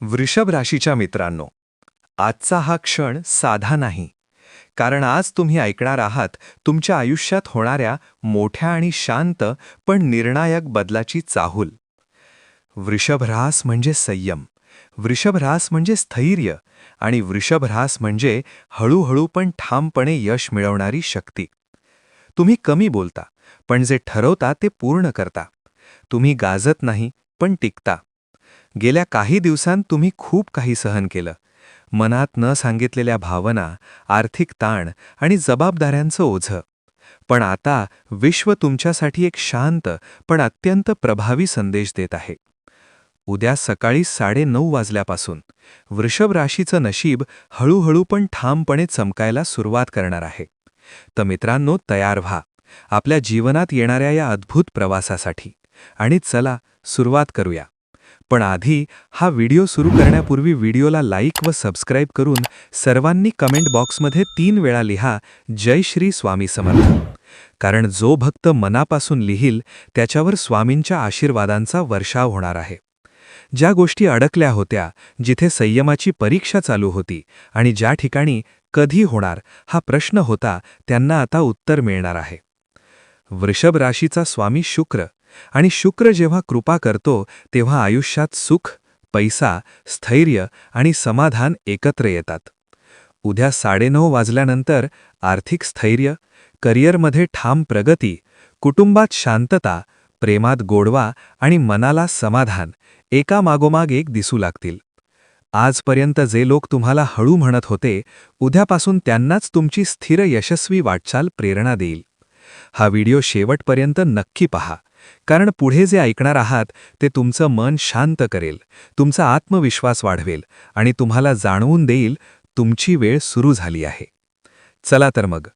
वृषभ राशीच्या मित्रांनो आजचा हा क्षण साधा नाही. कारण आज तुम्ही ऐकणार आहात तुमच्या आयुष्यात होणाऱ्या मोठ्या आणि शांत पण निर्णायक बदलाची चाहूल. वृषभरास म्हणजे संयम वृषभरास म्हणजे स्थैर्य आणि वृषभरास म्हणजे हळूहळू पण ठामपणे यश मिळवणारी शक्ती. तुम्ही कमी बोलता पण जे ठरवता ते पूर्ण करता. तुम्ही गाजत नाही पण टिकता. गेल्या काही दिवसांत तुम्ही खूप काही सहन केलं. मनात न सांगितलेल्या भावना आर्थिक ताण आणि जबाबदाऱ्यांचं ओझं. पण आता विश्व तुमच्यासाठी एक शांत पण अत्यंत प्रभावी संदेश देत आहे. उद्या सकाळी साडेनऊ वाजल्यापासून वृषभ राशीचं नशीब हळूहळू पण ठामपणे चमकायला सुरुवात करणार आहे. तर मित्रांनो तयार व्हा. आपल्या जीवनात येणाऱ्या या अद्भुत प्रवासासाठी. आणि चला सुरुवात करूया. पण आधी हा व्हिडिओ सुरू करण्यापूर्वी व्हिडिओला लाईक व सबस्क्राईब करून सर्वांनी कमेंट बॉक्समध्ये तीन वेळा लिहा जय श्री स्वामी समर्थ. कारण जो भक्त मनापासून लिहिल त्याच्यावर स्वामींच्या आशीर्वादांचा वर्षाव होणार आहे. ज्या गोष्टी अडकल्या होत्या जिथे संयमाची परीक्षा चालू होती आणि ज्या ठिकाणी कधी होणार हा प्रश्न होता त्यांना आता उत्तर मिळणार आहे. वृषभ राशीचा स्वामी शुक्र आणि शुक्र जेव्हा कृपा करतो तेव्हा आयुष्यात सुख पैसा स्थैर्य आणि समाधान एकत्र येतात. उद्या साडेनऊ वाजल्यानंतर आर्थिक स्थैर्य करिअरमध्ये ठाम प्रगती कुटुंबात शांतता प्रेमात गोडवा आणि मनाला समाधान एका मागोमाग एक दिसू लागतील. आजपर्यंत जे लोक तुम्हाला हळू म्हणत होते उद्यापासून त्यांनाच तुमची स्थिर यशस्वी वाटचाल प्रेरणा देईल. हा व्हिडिओ शेवटपर्यंत नक्की पहा. कारण पुढे जे ऐकणार आहात ते तुमचं मन शांत करेल तुमचा आत्मविश्वास वाढवेल आणि तुम्हाला जाणवून देईल तुमची वेळ सुरू झाली आहे. चला तर मग.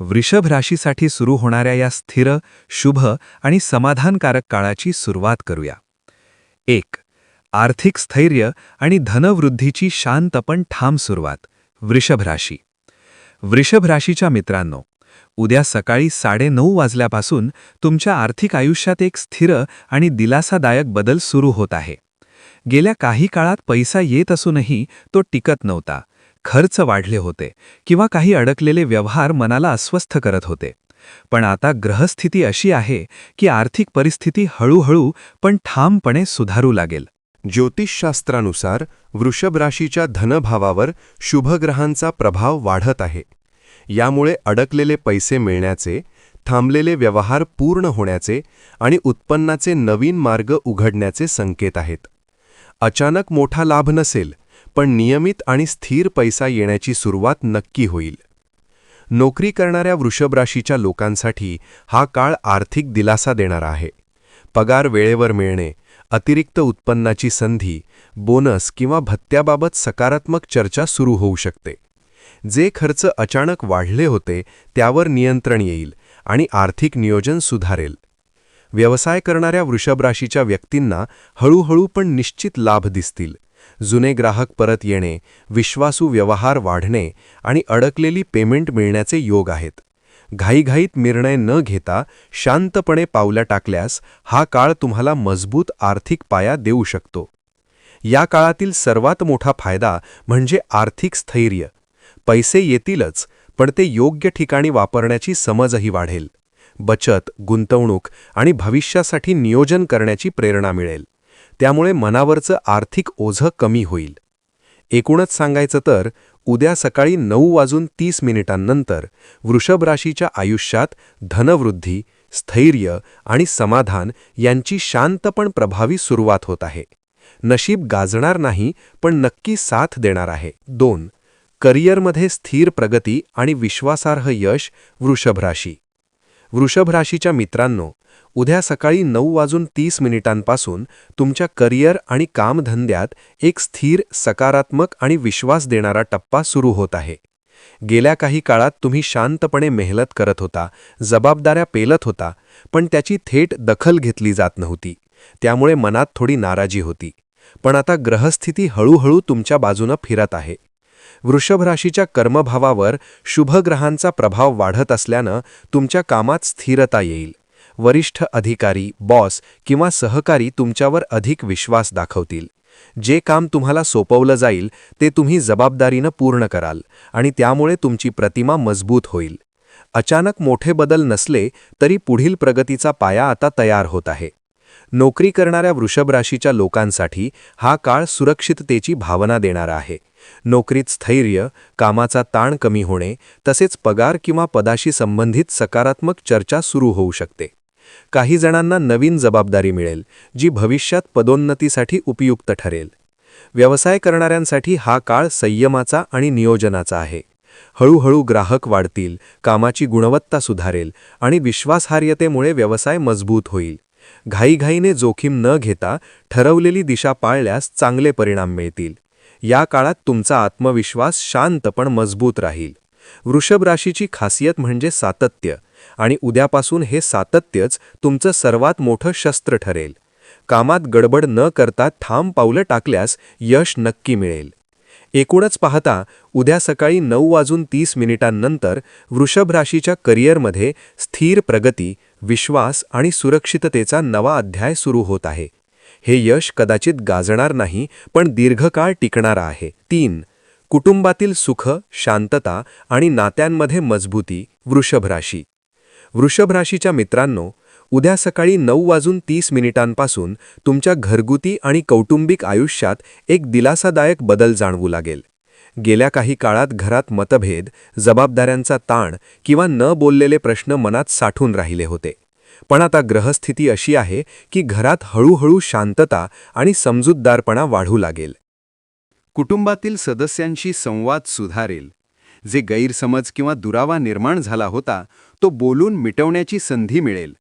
वृषभ राशीसाठी सुरू होणाऱ्या या स्थिर शुभ आणि समाधानकारक काळाची सुरुवात करूया. एक. आर्थिक स्थैर्य आणि धनवृद्धीची शांत पण ठाम सुरुवात. वृषभ राशी. वृषभ राशीच्या मित्रांनो उद्या सकाळी साडेनऊ वाजल्यापासून तुमच्या आर्थिक आयुष्यात एक स्थिर आणि दिलासादायक बदल सुरू होत आहे. गेल्या काही काळात पैसा येत असूनही तो टिकत नव्हता. खर्च वाढले होते किंवा काही अडकलेले व्यवहार मनाला अस्वस्थ करत होते. पण आता ग्रहस्थिती अशी आहे की आर्थिक परिस्थिती हळूहळू पण ठामपणे सुधारू लागेल. ज्योतिषशास्त्रानुसार वृषभ राशीच्या धनभावावर शुभग्रहांचा प्रभाव वाढत आहे. यामुळे अडकलेले पैसे मिळण्याचे थांबलेले व्यवहार पूर्ण होण्याचे आणि उत्पन्नाचे नवीन मार्ग उघडण्याचे संकेत आहेत. अचानक मोठा लाभ नसेल पण नियमित आणि स्थिर पैसा येण्याची सुरुवात नक्की होईल. नोकरी करणाऱ्या वृषभ राशीच्या लोकांसाठी हा काळ आर्थिक दिलासा देणारा आहे. पगार वेळेवर मिळणे अतिरिक्त उत्पन्नाची संधी बोनस किंवा भत्त्याबाबत सकारात्मक चर्चा सुरू होऊ शकते. जे खर्च अचानक वाढले होते त्यावर नियंत्रण येईल आणि आर्थिक नियोजन सुधारेल. व्यवसाय करणाऱ्या वृषभराशीच्या व्यक्तींना हळूहळू पण निश्चित लाभ दिसतील. जुने ग्राहक परत येणे विश्वासू व्यवहार वाढणे आणि अडकलेली पेमेंट मिळण्याचे योग आहेत. घाईघाईत निर्णय न घेता शांतपणे पावल्या टाकल्यास हा काळ तुम्हाला मजबूत आर्थिक पाया देऊ शकतो. या काळातील सर्वात मोठा फायदा म्हणजे आर्थिक स्थैर्य. पैसे येतीलच पण ते योग्य ठिकाणी वापरण्याची समजही वाढेल. बचत गुंतवणूक आणि भविष्यासाठी नियोजन करण्याची प्रेरणा मिळेल. त्यामुळे मनावरचं आर्थिक ओझं कमी होईल. एकूणच सांगायचं तर उद्या सकाळी नऊ वाजून तीस मिनिटांनंतर वृषभ राशीच्या आयुष्यात धनवृद्धी स्थैर्य आणि समाधान यांची शांत पण प्रभावी सुरुवात होत आहे. नशीब गाजणार नाही पण नक्की साथ देणार आहे. दोन करिअरमध्ये स्थिर प्रगती आणि विश्वासार्ह यश वृषभ राशी. वृषभ राशीच्या मित्रांनो उद्या सकाळी नऊ वाजून तीस मिनिटांपासून तुमच्या करिअर आणि कामधंद्यात एक स्थिर सकारात्मक आणि विश्वास देणारा टप्पा सुरू होत आहे. गेल्या काही काळात तुम्ही शांतपणे मेहनत करत होता जबाबदाऱ्या पेलत होता पण त्याची थेट दखल घेतली जात नव्हती. त्यामुळे मनात थोडी नाराजी होती. पण आता ग्रहस्थिती हळूहळू तुमच्या बाजूनं फिरत आहे. वृषभ राशीच्या कर्मभावावर शुभग्रहांचा प्रभाव वाढत असल्यानं तुमच्या कामात स्थिरता येईल. वरिष्ठ अधिकारी बॉस किंवा सहकारी तुमच्यावर अधिक विश्वास दाखवतील. जे काम तुम्हाला सोपवलं जाईल ते तुम्ही जबाबदारीनं पूर्ण कराल आणि त्यामुळे तुमची प्रतिमा मजबूत होईल. अचानक मोठे बदल नसले तरी पुढील प्रगतीचा पाया आता तयार होत आहे. नोकरी करणाऱ्या वृषभ राशीच्या लोकांसाठी हा काळ सुरक्षिततेची भावना देणारा आहे. नोकरीत स्थैर्य कामाचा ताण कमी होणे तसेच पगार किंवा पदाशी संबंधित सकारात्मक चर्चा सुरू होऊ शकते. काही जणांना नवीन जबाबदारी मिळेल जी भविष्यात पदोन्नतीसाठी उपयुक्त ठरेल. व्यवसाय करणाऱ्यांसाठी हा काळ संयमाचा आणि नियोजनाचा आहे. हळूहळू ग्राहक वाढतील कामाची गुणवत्ता सुधारेल आणि विश्वासार्हतेमुळे व्यवसाय मजबूत होईल. घाईघाईने जोखीम न घेता ठरवलेली दिशा पाळल्यास चांगले परिणाम मिळतील. या काळात तुमचा आत्मविश्वास शांत पण मजबूत राहील. वृषभ राशीची खासियत म्हणजे सातत्य आणि उद्यापासून हे सातत्यच तुमचं सर्वात मोठं शस्त्र ठरेल. कामात गडबड न करता ठाम पावलं टाकल्यास यश नक्की मिळेल. एकूणच पाहता उद्या सकाळी नऊ वाजून तीस मिनिटांनंतर वृषभ राशीच्या करिअरमध्ये स्थिर प्रगती विश्वास आणि सुरक्षिततेचा नवा अध्याय सुरू होत आहे. हे यश कदाचित गाजणार नाही पण दीर्घकाळ टिकणारा आहे. तीन कुटुंबातील सुख शांतता आणि नात्यांमध्ये मजबूती वृषभ राशी. वृषभ राशीच्या मित्रांनो उद्या सकाळी नऊ वाजून तीस मिनिटांपासून तुमच्या घरगुती आणि कौटुंबिक आयुष्यात एक दिलासादायक बदल जाणवू लागेल. गेल्या काही काळात घरात मतभेद जबाबदाऱ्यांचा ताण किंवा न बोललेले प्रश्न मनात साठून राहिले होते. पण आता ग्रहस्थिती अशी आहे की घरात हळूहळू शांतता आणि समजूतदारपणा वाढू लागेल. कुटुंबातील सदस्यांशी संवाद सुधारेल. जे गैरसमज किंवा दुरावा निर्माण झाला होता तो बोलून मिटवण्याची संधी मिळेल.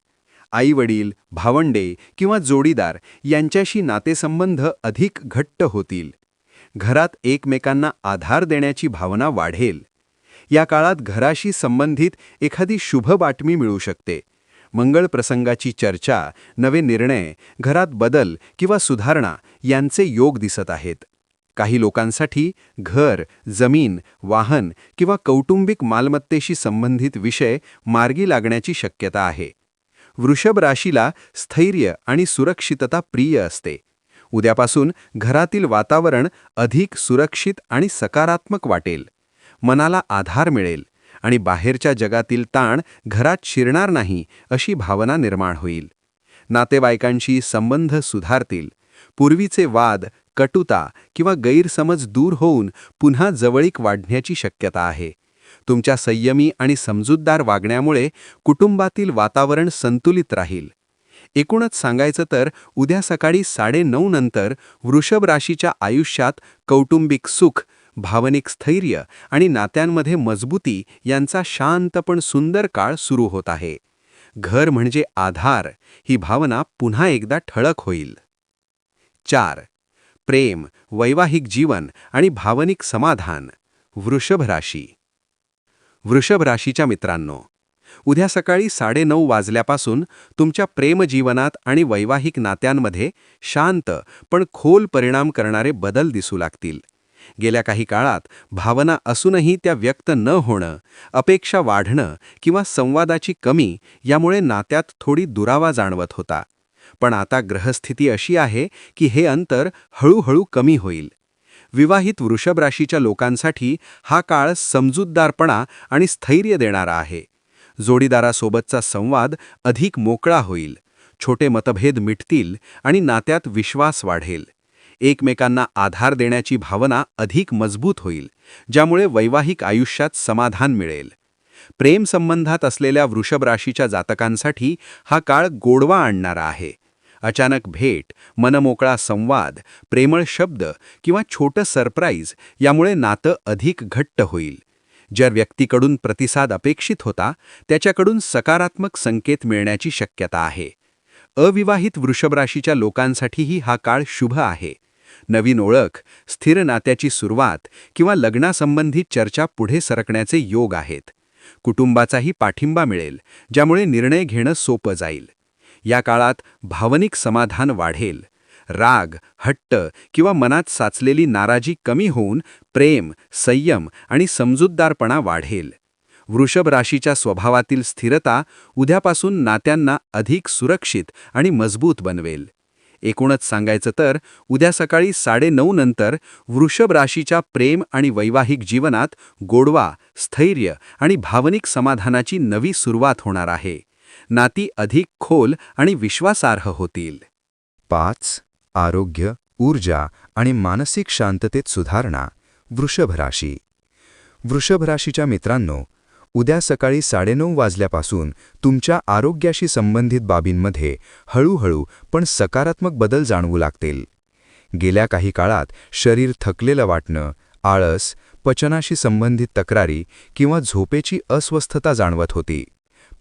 आईवडील भावंडे किंवा जोडीदार यांच्याशी नातेसंबंध अधिक घट्ट होतील. घरात एकमेकांना आधार देण्याची भावना वाढेल. या काळात घराशी संबंधित एखादी शुभ बातमी मिळू शकते. मंगळ प्रसंगाची चर्चा नवे निर्णय घरात बदल किंवा सुधारणा यांचे योग दिसत आहेत. काही लोकांसाठी घर जमीन वाहन किंवा कौटुंबिक मालमत्तेशी संबंधित विषय मार्गी लागण्याची शक्यता आहे. वृषभ राशीला स्थैर्य आणि सुरक्षितता प्रिय असते. उद्यापासून घरातील वातावरण अधिक सुरक्षित आणि सकारात्मक वाटेल. मनाला आधार मिळेल. आणि बाहेरच्या जगातील ताण घरात शिरणार नाही अशी भावना निर्माण होईल. नातेवाईकांशी संबंध सुधारतील. पूर्वीचे वाद कटुता किंवा गैरसमज दूर होऊन पुन्हा जवळीक वाढण्याची शक्यता आहे. तुमच्या संयमी आणि समजूतदार वागण्यामुळे कुटुंबातील वातावरण संतुलित राहील. एकूणच सांगायचं तर उद्या सकाळी साडेनऊ नंतर वृषभ राशीच्या आयुष्यात कौटुंबिक सुख भावनिक स्थैर्य आणि नात्यांमध्ये मजबूती यांचा शांत पण सुंदर काळ सुरू होत आहे. घर म्हणजे आधार ही भावना पुन्हा एकदा ठळक होईल. चार प्रेम वैवाहिक जीवन आणि भावनिक समाधान वृषभ राशी. वृषभ राशीच्या मित्रांनो उद्या सकाळी साडेनऊ वाजल्यापासून तुमच्या प्रेमजीवनात आणि वैवाहिक नात्यांमध्ये शांत पण खोल परिणाम करणारे बदल दिसू लागतील. गेल्या काही काळात भावना असूनही त्या व्यक्त न होणं अपेक्षा वाढणं किंवा संवादाची कमी यामुळे नात्यात थोडी दुरावा जाणवत होता. पण आता ग्रहस्थिती अशी आहे की हे अंतर हळूहळू कमी होईल. विवाहित वृषभ राशीच्या लोकांसाठी हा काळ समजूतदारपणा आणि स्थैर्य देणारा आहे. जोडीदारासोबतचा संवाद अधिक मोकळा होईल. छोटे मतभेद मिटतील आणि नात्यात विश्वास वाढेल. एकमेकांना आधार देण्याची भावना अधिक मजबूत होईल ज्यामुळे वैवाहिक आयुष्यात समाधान मिळेल. प्रेम संबंधात असलेल्या वृषभ राशीच्या जातकांसाठी हा काळ गोडवा आणणारा आहे. अचानक भेट मनमोकळा संवाद प्रेमळ शब्द किंवा छोटं सरप्राईज यामुळे नातं अधिक घट्ट होईल. ज्या व्यक्तीकडून प्रतिसाद अपेक्षित होता त्याच्याकडून सकारात्मक संकेत मिळण्याची शक्यता आहे. अविवाहित वृषभ राशीच्या लोकांसाठीही हा काळ शुभ आहे. नवीन ओळख स्थिर नात्याची सुरुवात किंवा लग्नासंबंधी चर्चा पुढे सरकण्याचे योग आहेत. कुटुंबाचाही पाठिंबा मिळेल ज्यामुळे निर्णय घेणं सोपं जाईल. या काळात भावनिक समाधान वाढेल. राग हट्ट किंवा मनात साचलेली नाराजी कमी होऊन प्रेम संयम आणि समजूतदारपणा वाढेल. वृषभ राशीच्या स्वभावातील स्थिरता उद्यापासून नात्यांना अधिक सुरक्षित आणि मजबूत बनवेल. एकूणच सांगायचं तर उद्या सकाळी साडेनऊ नंतर वृषभ राशीच्या प्रेम आणि वैवाहिक जीवनात गोडवा स्थैर्य आणि भावनिक समाधानाची नवी सुरुवात होणार आहे. नाती अधिक खोल आणि विश्वासार्ह होतील. पाच आरोग्य ऊर्जा आणि मानसिक शांततेत सुधारणा वृषभ राशी. वृषभ राशीच्या मित्रांनो उद्या सकाळी साडेनऊ वाजल्यापासून तुमच्या आरोग्याशी संबंधित बाबींमध्ये हळूहळू पण सकारात्मक बदल जाणवू लागतील. गेल्या काही काळात शरीर थकलेलं वाटणं आळस पचनाशी संबंधित तक्रारी किंवा झोपेची अस्वस्थता जाणवत होती.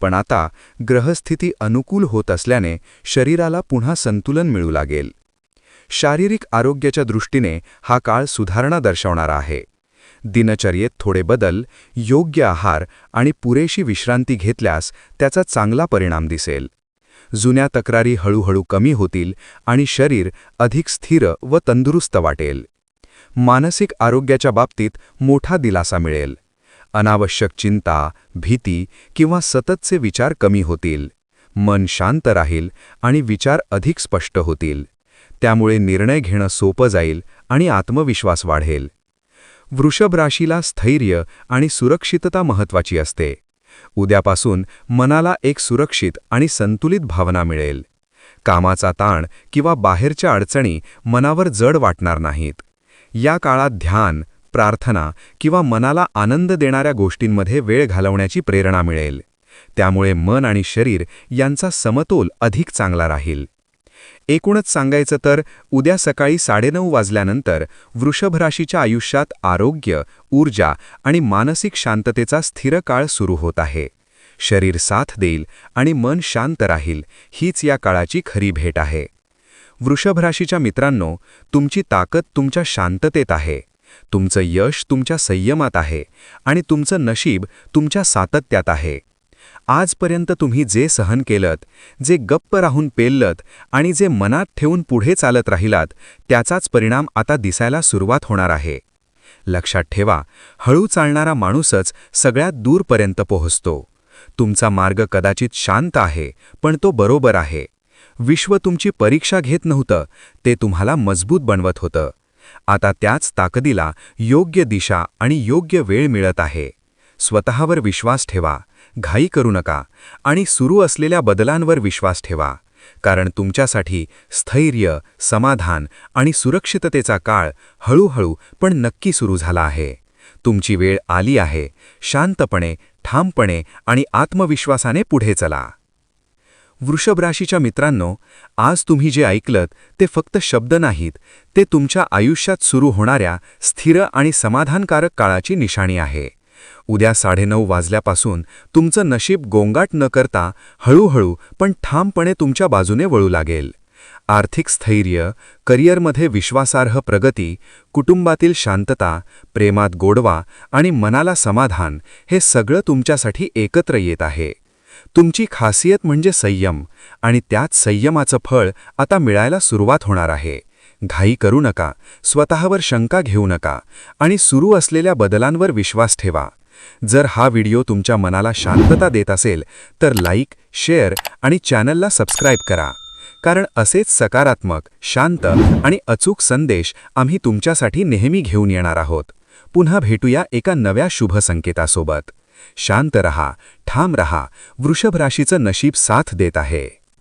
पण आता ग्रहस्थिती अनुकूल होत असल्याने शरीराला पुन्हा संतुलन मिळू लागेल. शारीरिक आरोग्याच्या दृष्टीने हा काळ सुधारणा दर्शवणारा आहे. दिनचर्येत थोडे बदल योग्य आहार आणि पुरेशी विश्रांती घेतल्यास त्याचा चांगला परिणाम दिसेल. जुन्या तक्रारी हळूहळू कमी होतील आणि शरीर अधिक स्थिर व तंदुरुस्त वाटेल. मानसिक आरोग्याच्या बाबतीत मोठा दिलासा मिळेल. अनावश्यक चिंता भीती किंवा सततचे विचार कमी होतील. मन शांत राहील आणि विचार अधिक स्पष्ट होतील. त्यामुळे निर्णय घेणं सोपं जाईल आणि आत्मविश्वास वाढेल. वृषभ राशीला स्थैर्य आणि सुरक्षितता महत्वाची असते. उद्यापासून मनाला एक सुरक्षित आणि संतुलित भावना मिळेल. कामाचा ताण किंवा बाहेरच्या अडचणी मनावर जड वाटणार नाहीत. या काळात ध्यान प्रार्थना किंवा मनाला आनंद देणाऱ्या गोष्टींमध्ये वेळ घालवण्याची प्रेरणा मिळेल. त्यामुळे मन आणि शरीर यांचा समतोल अधिक चांगला राहील. एकूणच सांगायचं तर उद्या सकाळी साडेनऊ वाजल्यानंतर वृषभ राशीच्या आयुष्यात आरोग्य ऊर्जा आणि मानसिक शांततेचा स्थिर काळ सुरू होत आहे. शरीर साथ देईल आणि मन शांत राहील हीच या काळाची खरी भेट आहे. वृषभ राशीच्या मित्रांनो तुमची ताकद तुमच्या शांततेत आहे. तुमचं यश तुमच्या संयमात आहे आणि तुमचं नशीब तुमच्या सातत्यात आहे. आजपर्यंत तुम्ही जे सहन केलत जे गप्प राहून पेललत आणि जे मनात ठेवून पुढे चालत राहिलात त्याचाच परिणाम आता दिसायला सुरुवात होणार आहे. लक्षात ठेवा हळू चालणारा माणूसच सगळ्यात दूरपर्यंत पोहोचतो. तुमचा मार्ग कदाचित शांत आहे पण तो बरोबर आहे. विश्व तुमची परीक्षा घेत नव्हतं ते तुम्हाला मजबूत बनवत होतं. आता त्याच ताकदीला योग्य दिशा आणि योग्य वेळ मिळत आहे. स्वतःवर विश्वास ठेवा. घाई करू नका आणि सुरू असलेल्या बदलांवर विश्वास ठेवा कारण तुमच्यासाठी स्थैर्य समाधान आणि सुरक्षिततेचा काळ हळूहळू पण नक्की सुरू झाला आहे. तुमची वेळ आली आहे. शांतपणे ठामपणे आणि आत्मविश्वासाने पुढे चला. वृषभ राशीच्या मित्रांनो आज तुम्ही जे ऐकलत ते फक्त शब्द नाहीत ते तुमच्या आयुष्यात सुरू होणाऱ्या स्थिर आणि समाधानकारक काळाची निशाणी आहे. उद्या साडेनऊ वाजल्यापासून तुमचं नशीब गोंगाट न करता हळूहळू पण ठामपणे तुमच्या बाजूने वळू लागेल. आर्थिक स्थैर्य करिअरमध्ये विश्वासार्ह प्रगती कुटुंबातील शांतता प्रेमात गोडवा आणि मनाला समाधान हे सगळं तुमच्यासाठी एकत्र येत आहे. तुमची खासियत म्हणजे संयम आणि त्यात संयमाचं फळ आता मिळायला सुरुवात होणार आहे. घाई करू नका स्वतःवर शंका घेऊ नका आणि सुरू असलेल्या बदलांवर विश्वास ठेवा. जर हा व्हिडिओ तुमच्या मनाला शांतता देत असेल तर लाईक शेअर आणि चॅनलला सबस्क्राईब करा. कारण असेच सकारात्मक शांत आणि अचूक संदेश आम्ही तुमच्यासाठी नेहमी घेऊन येणार आहोत. पुन्हा भेटूया एका नव्या शुभ संकेतासोबत. शांत रहा ठाम रहा वृषभ राशीचं नशीब साथ देत आहे.